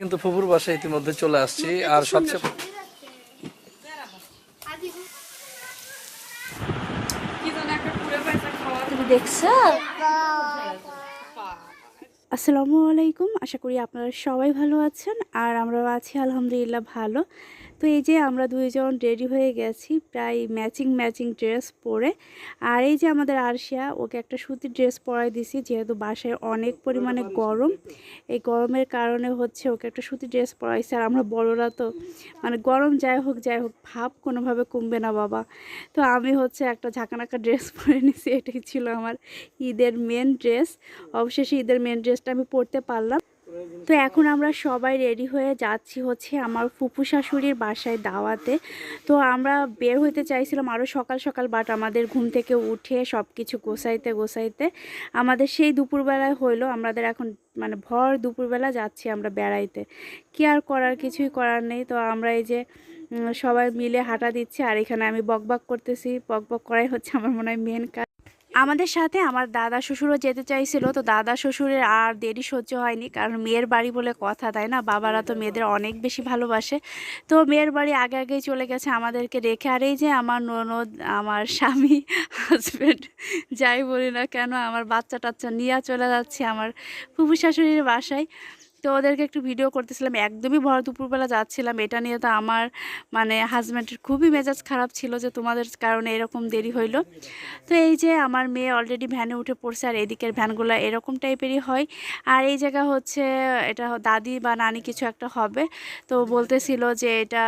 কিন্তু ফুপুর বাসায় ইতিমধ্যে চলে আসছি আর সবচেয়ে তুমি দেখছ? আসসালামু আলাইকুম। আশা করি আপনারা সবাই ভালো আছেন আর আমরাও আছি আলহামদুলিল্লাহ ভালো। তো এই যে আমরা দুইজন রেডি হয়ে গেছি প্রায় ম্যাচিং ম্যাচিং ড্রেস পরে। আর এই যে আমাদের আরশিয়া, ওকে একটা সুতির ড্রেস পরাই দিছি, যেহেতু বাসায় অনেক পরিমাণে গরম। এই গরমের কারণে হচ্ছে ওকে একটা সুতির ড্রেস পরাইছে। আর আমরা বড়রা তো মানে গরম যাই হোক যাই হোক, ভাব কোনোভাবে কমবে না বাবা। তো আমি হচ্ছে একটা ঝাঁকানাকা ড্রেস পরে নিছি, এটাই ছিল আমার ঈদের মেন ড্রেস অবশেষে ঈদের মেন ড্রেসটা আমি পরতে পারলাম। তো এখন আমরা সবাই রেডি হয়ে যাচ্ছি হচ্ছে আমার ফুপু শাশুড়ির বাসায় দাওয়াতে। তো আমরা বের হইতে চাইছিলাম আরও সকাল সকাল বাট আমাদের ঘুম থেকে উঠে সব কিছু গোছাইতে গোছাইতে আমাদের সেই দুপুরবেলায় হইল। আমাদের এখন মানে ভর দুপুরবেলা যাচ্ছি আমরা বেড়াইতে। কি আর করার? কিছুই করার নেই। তো আমরা এই যে সবাই মিলে হাঁটা দিচ্ছি। আর এখানে আমি বকবক করতেছি। বকবক করাই হচ্ছে আমার মনে হয় মেন কাজ। আমাদের সাথে আমার দাদা শ্বশুরও যেতে চাইছিল, তো দাদা শ্বশুরের আর দেরি সহ্য হয়নি, কারণ মেয়ের বাড়ি বলে কথা, তাই না? বাবারা তো মেয়েদের অনেক বেশি ভালোবাসে। তো মেয়ের বাড়ি আগে আগেই চলে গেছে আমাদেরকে রেখে, আর এই যে আমার ননদ, আমার স্বামী হাজব্যান্ড যাই বলি না কেন, আমার বাচ্চা টাচ্চা নিয়ে চলে যাচ্ছে আমার ফুফু শাশুড়ির বাসায়। তো ওদেরকে একটু ভিডিও করতেছিলাম, একদমই ভর দুপুরবেলা যাচ্ছিলাম। এটা নিয়ে তো আমার মানে হাজব্যান্ডের খুবই মেজাজ খারাপ ছিল যে তোমাদের কারণে এরকম দেরি হইল। তো এই যে আমার মেয়ে অলরেডি ভ্যানে উঠে পড়ছে আর এদিকের ভ্যানগুলো এরকম টাইপেরই হয়। আর এই জায়গা হচ্ছে, এটা দাদি বা নানি কিছু একটা হবে। তো বলতেছিল যে এটা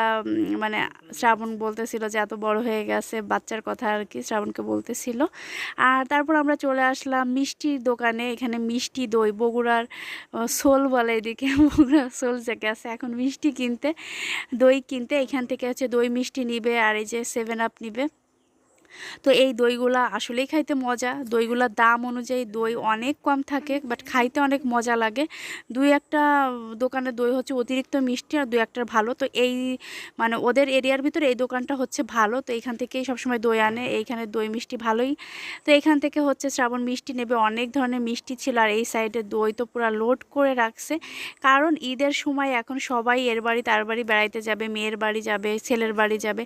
মানে শ্রাবণ বলতেছিল যে এত বড় হয়ে গেছে, বাচ্চার কথা আর কি শ্রাবণকে বলতেছিল। আর তারপর আমরা চলে আসলাম মিষ্টির দোকানে, এখানে মিষ্টি দই, বগুড়ার সোল বলে মোগরা চলছে, গেছে এখন মিষ্টি কিনতে, দই কিনতে, এখান থেকে হচ্ছে দই মিষ্টি নিবে আর এই যে সেভেন আপ নিবে। তো এই দইগুলা আসলেই খাইতে মজা। দইগুলার দাম অনুযায়ী দই অনেক কম থাকে বাট খাইতে অনেক মজা লাগে। দুই একটা দোকানের দই হচ্ছে অতিরিক্ত মিষ্টি আর দুই একটা ভালো। তো এই মানে ওদের এরিয়ার ভিতরে এই দোকানটা হচ্ছে ভালো। তো এইখান থেকেই সবসময় দই আনে। এইখানে দই মিষ্টি ভালোই। তো এখান থেকে হচ্ছে শ্রাবণ মিষ্টি নেবে। অনেক ধরনের মিষ্টি ছিল আর এই সাইডে দই তো পুরো লোড করে রাখছে। কারণ ঈদের সময় এখন সবাই এর বাড়ি তার বাড়ি বেড়াইতে যাবে, মেয়ের বাড়ি যাবে, ছেলের বাড়ি যাবে।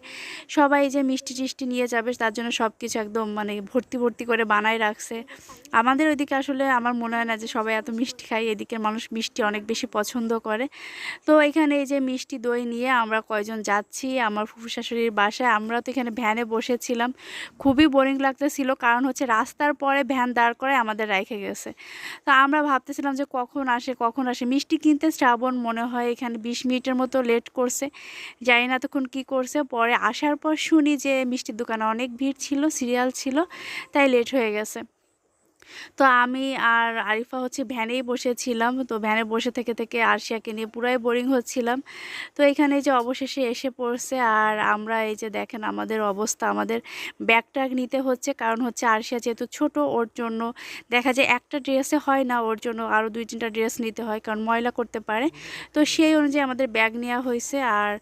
সবাই যে মিষ্টি টিষ্টি নিয়ে যাবে, তার জন্য সব কিছু একদম মানে ভর্তি ভর্তি করে বানায় রাখছে। আমাদের ওইদিকে আসলে আমার মনে হয় না যে সবাই এত মিষ্টি খায়, এদিকের মানুষ মিষ্টি অনেক বেশি পছন্দ করে। তো এখানে এই যে মিষ্টি দই নিয়ে আমরা কয়জন যাচ্ছি, আমার ফুফু শাশুড়ির বাসায়, আমরা তো এখানে ভ্যানে বসেছিলাম। খুবই বোরিং লাগতেছিল, কারণ হচ্ছে রাস্তার পরে ভ্যান দাঁড় করে আমাদের রেখে গেছে। তো আমরা ভাবতেছিলাম যে কখন আসে কখন আসে। মিষ্টি কিনতে শ্রাবণ মনে হয় এখানে বিশ মিনিটের মতো লেট করছে। জানি না তখন কি করছে। পরে আসার পর শুনি যে মিষ্টির দোকানে অনেক ভিড় ছিল সিরিয়াল ছিল তাই লেট হয়ে গেছে। তো আমি আর আরিফা হচ্ছে ভ্যানেই বসেছিলাম। তো ভ্যানে বসে থেকে থেকে আরশিয়াকে নিয়ে পুরাই বোরিং হচ্ছিলাম। তো এখানে যে অবশেষে এসে পড়ছে আর আমরা এই যে দেখেন আমাদের অবস্থা, আমাদের ব্যাগ ট্যাগ নিতে হচ্ছে। কারণ হচ্ছে আরশিয়া যেহেতু ছোট, ওর জন্য দেখা যায় একটা ড্রেসে হয় না, ওর জন্য আরও দুই তিনটা ড্রেস নিতে হয় কারণ ময়লা করতে পারে। তো সেই অনুযায়ী আমাদের ব্যাগ নেওয়া হয়েছে। আর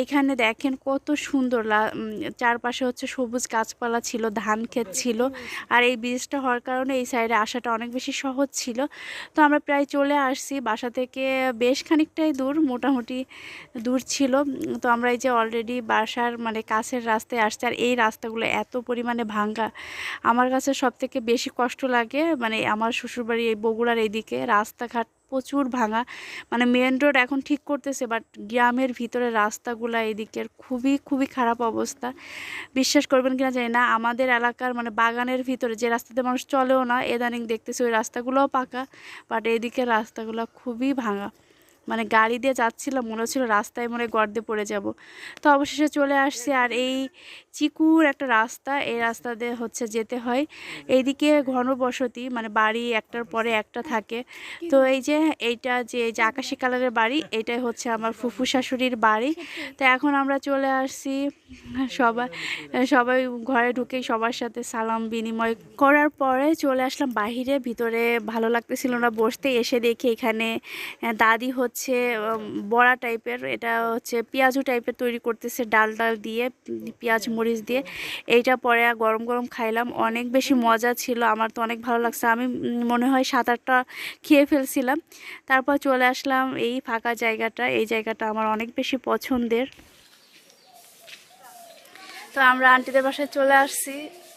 এইখানে দেখেন কত সুন্দর চারপাশে হচ্ছে সবুজ গাছপালা ছিল, ধান ক্ষেত ছিল। আর এই ব্রিজটা হওয়ার কারণে এই সাইডে আসাটা অনেক বেশি সহজ ছিল। তো আমরা প্রায় চলে আসছি বাসা থেকে বেশ খানিকটাই দূর, মোটামুটি দূর ছিল। তো আমরা এই যে অলরেডি বাসার মানে কাছের রাস্তায় আসছি আর এই রাস্তাগুলো এত পরিমাণে ভাঙ্গা। আমার কাছে সব থেকে বেশি কষ্ট লাগে মানে আমার শ্বশুরবাড়ি এই বগুড়ার এইদিকে রাস্তাঘাট প্রচুর ভাঙা। মানে মেন রোড এখন ঠিক করতেছে বাট গ্রামের ভিতরে রাস্তাগুলো এদিকের খুবই খুবই খারাপ অবস্থা। বিশ্বাস করবেন কিনা জানি না, আমাদের এলাকার মানে বাগানের ভিতরে যে রাস্তাতে মানুষ চলেও না এদানিং দেখতেছে ওই রাস্তাগুলোও পাকা বাট এদিকের রাস্তাগুলো খুবই ভাঙা। মানে গাড়ি দিয়ে যাচ্ছিলাম, মনে হচ্ছিল রাস্তায় মনে গর্দে পড়ে যাব। তো অবশেষে চলে আসছি আর এই চিকুর একটা রাস্তা, এই রাস্তা দিয়ে হচ্ছে যেতে হয়। এইদিকে ঘনবসতি মানে বাড়ি একটার পরে একটা থাকে। তো এই যে এইটা যে যে আকাশি কালারের বাড়ি, এটাই হচ্ছে আমার ফুফু শাশুড়ির বাড়ি। তো এখন আমরা চলে আসছি সবাই সবাই ঘরে ঢুকেই সবার সাথে সালাম বিনিময় করার পরে চলে আসলাম বাহিরে। ভিতরে ভালো লাগতেছিল না, বসতে এসে দেখি এখানে দাদি হচ্ছে হচ্ছে বড়া টাইপের, এটা হচ্ছে পেঁয়াজু টাইপের তৈরি করতেছে, ডাল ডাল দিয়ে, পেঁয়াজ মরিচ দিয়ে। এইটা পরে গরম গরম খাইলাম, অনেক বেশি মজা ছিল, আমার তো অনেক ভালো লাগছে। আমি মনে হয় সাত আটটা খেয়ে ফেলছিলাম। তারপর চলে আসলাম এই ফাঁকা জায়গাটা, এই জায়গাটা আমার অনেক বেশি পছন্দের। তো আমরা আন্টিদের বাসায় চলে আসছি।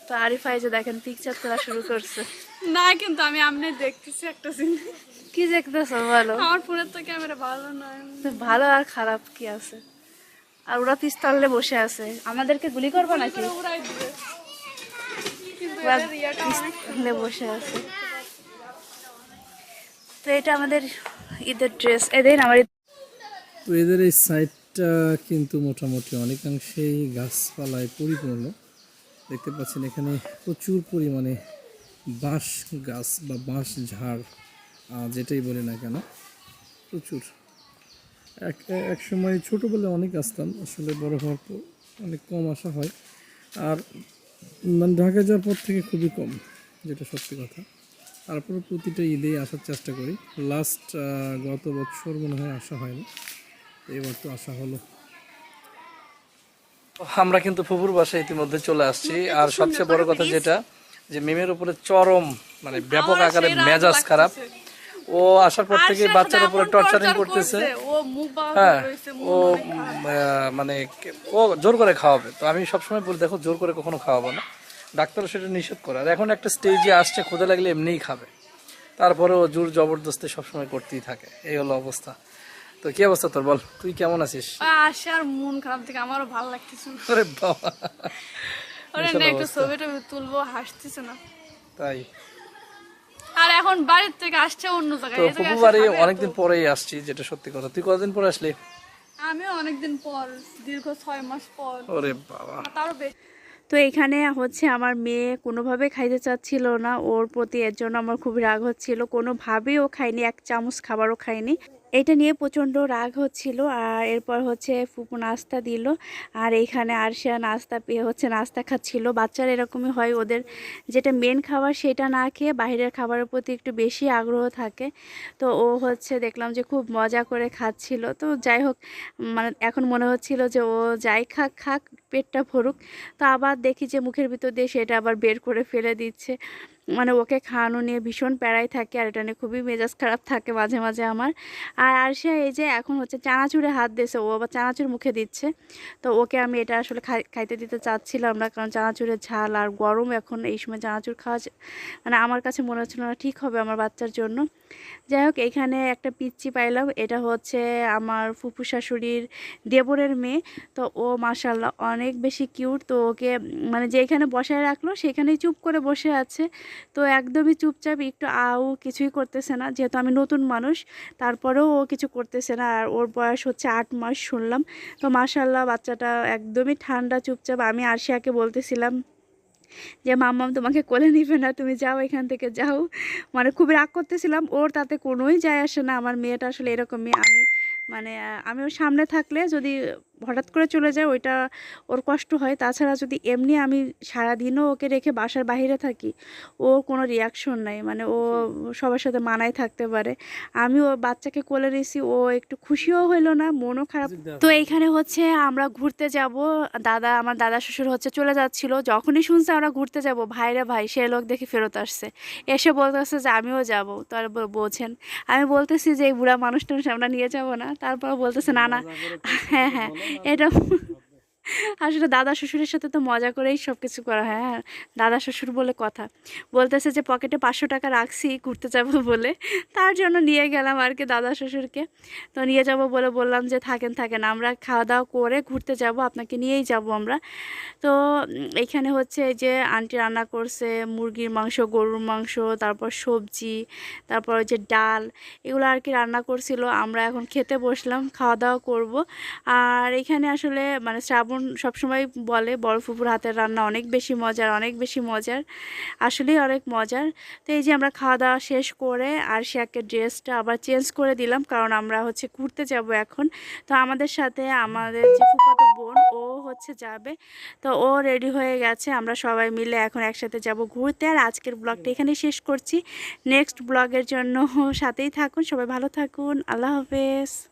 তো আরিফা এই যে দেখেন পিকচার তোলা শুরু করছে। না কিন্তু আমি আমনে দেখতেছি একটা সিন কি দেখতেছো বলো? আমার ফোনের তো ক্যামেরা ভালো নয়। ভালো আর খারাপ কি আছে? আর ওরা পিস্তলে বসে আছে। আমাদেরকে গুলি করবে নাকি? পিস্তলে বসে আছে। তো এটা আমাদের ঈদের ড্রেস এদের আমার এদের এই সাইডটা কিন্তু মোটামুটি অনেকাংশেই গাছপালায় পরিপূর্ণ। দেখতে পাচ্ছেন এখানে প্রচুর পরিমাণে বাঁশ গাছ বা বাঁশ ঝাড় যেটাই বলি না কেন প্রচুর। এক এক সময় ছোটোবেলায় অনেক আসতাম আসলে বড় হওয়ার পর অনেক কম আসা হয়। আর মানে ঢাকা যাওয়ার পর থেকে খুবই কম যেটা সত্যি কথা। তারপরে প্রতিটা ঈদেই আসার চেষ্টা করি। লাস্ট গত বছর মনে হয় আসা হয়নি এবার তো আসা হলো। আমরা কিন্তু ফুপুর বাসায় ইতিমধ্যে চলে আসছি। আর সবচেয়ে বড় কথা যেটা যে মেমের উপরে চরম মানে ব্যাপক আকারে মেজাজ খারাপ। ও আসার পর থেকে বাচ্চার উপরে টর্চারিং করতেছে। হ্যাঁ ও মানে ও জোর করে খাওয়াবে। তো আমি সবসময় বলি দেখো জোর করে কখনো খাওয়াবো না। ডাক্তার সেটা নিষেধ করে। আর এখন একটা স্টেজে আসছে ক্ষুদে লাগলে এমনিই খাবে। তারপরে ও জোর জবরদস্তি সবসময় করতেই থাকে। এই হলো অবস্থা। তো কি অবস্থা তোর? বল তুই কেমন আছিস? আর মন খারাপ থেকে আমারও ভালো লাগতেছে। আরে বাবা। ওরে না একটু ছবি তুলবো হাসতেছে না। তাই। আর এখন বাড়ির থেকে আসছে অন্য জায়গায় তো ফুপু বাড়ি অনেকদিন পরেই আসছি যেটা সত্যি কথা। তুই কতদিন পরে আসলি? আমিও অনেকদিন পর দীর্ঘ ছয় মাস পর। ওরে বাবা। তারও তো এখানে হচ্ছে আমার মেয়ে কোনোভাবে খাইতে চাচ্ছিল না ওর প্রতি এর জন্য আমার খুব রাগ হচ্ছিল। কোনোভাবেই ও খায়নি এক চামচ খাবারও খায়নি। এটা নিয়ে প্রচণ্ড রাগ হচ্ছিল আর এরপর হচ্ছে ফুপু নাস্তা দিল। আর এইখানে আরশিয়া নাস্তা পেয়ে হচ্ছে নাস্তা খাচ্ছিল। বাচ্চারা এরকমই হয়, ওদের যেটা মেন খাবার সেটা না খেয়ে বাইরের খাবারের প্রতি একটু বেশি আগ্রহ থাকে। তো ও হচ্ছে দেখলাম যে খুব মজা করে খাচ্ছিল। তো যাই হোক মানে এখন মনে হচ্ছিল যে ও যাই খাক খাক, পেটটা ভরুক। তো আবার দেখি যে মুখের ভিতর দিয়ে সেটা আবার বের করে ফেলে দিচ্ছে। মানে ওকে খাওয়ানো নিয়ে ভীষণ প্যারাই থাকে আর এটা নিয়ে খুবই মেজাজ খারাপ থাকে মাঝে মাঝে আমার। আর আর সে এই যে এখন হচ্ছে চানাচুরে হাত দিয়েছে, ও আবার চানাচুর মুখে দিচ্ছে। তো ওকে আমি এটা আসলে খাই, খাইতে দিতে চাচ্ছিলাম না, কারণ চানাচুরের ঝাল আর গরম এখন এই সময় চানাচুর খাওয়া মানে আমার কাছে মনে হচ্ছিল না ঠিক হবে আমার বাচ্চার জন্য। যাই হোক এখানে একটা পিচ্চি পাইলাম। এটা হচ্ছে আমার ফুফু শাশুড়ির দেবরের মেয়ে। তো ও মাসাল্লাহ অনেক বেশি কিউট। তো ওকে মানে যেখানে বসায় রাখল, সেখানেই চুপ করে বসে আছে। তো একদমই চুপচাপ, একটু আউ কিছুই করতেছে না। যেহেতু আমি নতুন মানুষ, তারপরেও ও কিছু করতেছে না। আর ওর বয়স হচ্ছে আট মাস, শুনলাম। তো মাসাল্লাহ বাচ্চাটা একদমই ঠান্ডা, চুপচাপ। আমি আরশিয়াকে বলতেছিলাম যে মাম্মাম তোমাকে কোলে নিবে না, তুমি যাও এখান থেকে, যাও। মানে খুব রাগ করতেছিলাম। ওর তাতে কোনোই যায় আসে না। আমার মেয়েটা আসলে এরকমই। আমি মানে আমি ওর সামনে থাকলে যদি হঠাৎ করে চলে যায় ওইটা ওর কষ্ট হয়। তাছাড়া যদি এমনি আমি সারাদিনও ওকে রেখে বাসার বাইরে থাকি ও কোনো রিয়াকশন নাই। মানে ও সবার সাথে মানায় থাকতে পারে। আমি ও বাচ্চাকে কোলে নিয়েছি ও একটু খুশিও হইল না মনও খারাপ। তো এইখানে হচ্ছে আমরা ঘুরতে যাব। দাদা আমার দাদা শ্বশুর হচ্ছে চলে যাচ্ছিল। যখনই শুনছে আমরা ঘুরতে যাব ভাইরে ভাই সে লোক দেখে ফেরত আসছে। এসে বলতেছে যে আমিও যাব। তো আর ব- বোঝেন। আমি বলতেছি যে এই বুড়া মানুষটা আমরা নিয়ে যাব না। তারপর বলতেছে না না। হ্যাঁ হ্যাঁ। এটা আসলে দাদা শ্বশুরের সাথে তো মজা করেই সব কিছু করা হয় হ্যাঁ? দাদা শ্বশুর বলে কথা। বলতেছে যে, পকেটে পাঁচশো টাকা রাখছি, ঘুরতে যাব বলে। তার জন্য নিয়ে গেলাম আর কি দাদা শ্বশুরকে। তো নিয়ে যাব বলে বললাম যে, থাকেন থাকেন, আমরা খাওয়া দাওয়া করে ঘুরতে যাব, আপনাকে নিয়েই যাব আমরা। তো এখানে হচ্ছে যে, আন্টি রান্না করছে, মুরগির মাংস, গরুর মাংস, তারপর সবজি, তারপর যে ডাল, এগুলো আর কি রান্না করছিল। আমরা এখন খেতে বসলাম খাওয়া দাওয়া করব। আর এখানে আসলে মানে শ্রাবণ সবসময় বলে, বড় ফুপুর হাতের রান্না অনেক বেশি মজার, অনেক বেশি মজার, আসলেই অনেক মজার। তো এই যে আমরা খাওয়া দাওয়া শেষ করে আর একটা ড্রেসটা আবার চেঞ্জ করে দিলাম, কারণ আমরা হচ্ছে ঘুরতে যাব এখন। তো আমাদের সাথে আমাদের যে ফুফাতো বোন, ও হচ্ছে হচ্ছে যাবে। তো ও রেডি হয়ে গেছে, আমরা সবাই মিলে এখন একসাথে যাব ঘুরতে। আর আজকের ব্লগটা এখানে শেষ করছি। নেক্সট ব্লগের জন্য সাথেই থাকুন, সবাই ভালো থাকুন, আল্লাহ হাফেজ।